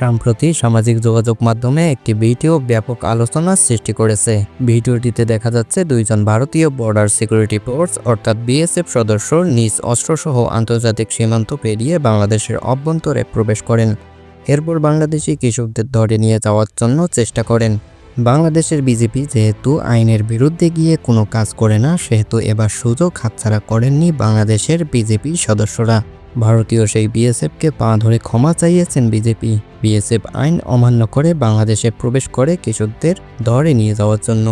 সম্প্রতি সামাজিক যোগাযোগ মাধ্যমে একটি ভিডিও ব্যাপক আলোচনার সৃষ্টি করেছে। ভিডিওটিতে দেখা যাচ্ছে দুইজন ভারতীয় বর্ডার সিকিউরিটি ফোর্স অর্থাৎ বিএসএফ সদস্য, নিজ অস্ত্রসহ আন্তর্জাতিক সীমান্ত পেরিয়ে বাংলাদেশের অভ্যন্তরে প্রবেশ করেন। এরপর বাংলাদেশি কৃষকদের ধরে নিয়ে যাওয়ার জন্য চেষ্টা করেন। বাংলাদেশের বিজেপি যেহেতু আইনের বিরুদ্ধে গিয়ে কোনো কাজ করে না, সেহেতু এবার সুযোগ হাতছাড়া করেননি বাংলাদেশের বিজেপি সদস্যরা। ভারতীয় সেই বিএসএফকে পা ধরে ক্ষমা চাইয়েছেন বিজেপি। বিএসএফ আইন অমান্য করে বাংলাদেশে প্রবেশ করে কৃষকদের ধরে নিয়ে যাওয়ার জন্য।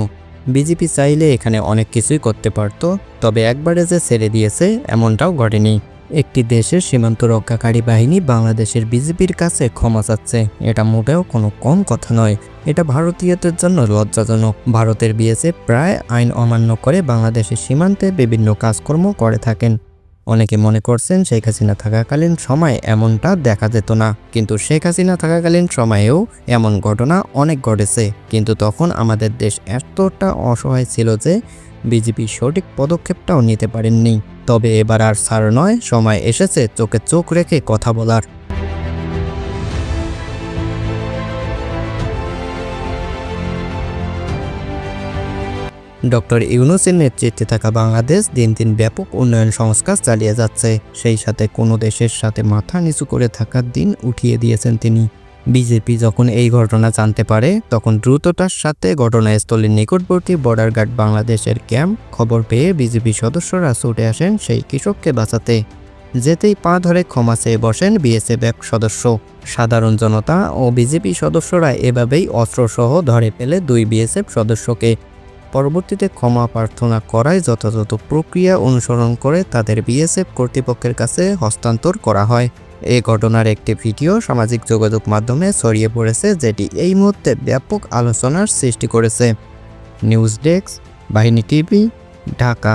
বিজেপি চাইলে এখানে অনেক কিছুই করতে পারত, তবে একবারে যে ছেড়ে দিয়েছে এমনটাও ঘটেনি। একটি দেশের সীমান্ত রক্ষাকারী বাহিনী বাংলাদেশের বিজেপির কাছে ক্ষমা চাচ্ছে। এটা মোটেও কোনো কম কথা নয়। এটা ভারতীয়দের জন্য লজ্জাজনক। ভারতের বিএসএফ প্রায় আইন অমান্য করে বাংলাদেশের সীমান্তে বিভিন্ন কাজকর্ম করে থাকেন। অনেকে মনে করছেন শেখ হাসিনা থাকাকালীন সময় এমনটা দেখা যেত না। কিন্তু শেখ হাসিনা থাকাকালীন সময়েও এমন ঘটনা অনেক ঘটেছে। কিন্তু তখন আমাদের দেশ এতটা অসহায় ছিল যে বিজেপি সঠিক পদক্ষেপটাও নিতে পারেননি। তবে এবার আর ছাড় নয়, সময় এসেছে চোখে চোখ রেখে কথা বলার। ডক্টর ইউনুসের নেতৃত্বে থাকা বাংলাদেশ দিন দিন ব্যাপক উন্নয়ন সংস্কার চালিয়ে যাচ্ছে। সেই সাথে কোনো দেশের সাথে মাথা নিচু করে থাকার দিন উঠিয়ে দিয়েছেন তিনি। বিজেপি যখন এই ঘটনা জানতে পারে, তখন দ্রুততার সাথে ঘটনাস্থলের নিকটবর্তী বর্ডার গার্ড বাংলাদেশের ক্যাম্প খবর পেয়ে বিজেপি সদস্যরা ছুটে আসেন সেই কৃষককে বাঁচাতে। যেতেই পা ধরে ক্ষমা চেয়ে বসেন বিএসএফ এক সদস্য। সাধারণ জনতা ও বিজেপি সদস্যরা এভাবেই অস্ত্রসহ ধরে ফেলে দুই বিএসএফ সদস্যকে। পরবর্তীতে ক্ষমা প্রার্থনা করায় যথাযথ প্রক্রিয়া অনুসরণ করে তাদের বিএসএফ কর্তৃপক্ষের কাছে হস্তান্তর করা হয়। এই ঘটনার একটি ভিডিও সামাজিক যোগাযোগ মাধ্যমে ছড়িয়ে পড়েছে, যেটি এই মুহূর্তে ব্যাপক আলোচনার সৃষ্টি করেছে। News desk, Bahini TV, Dhaka.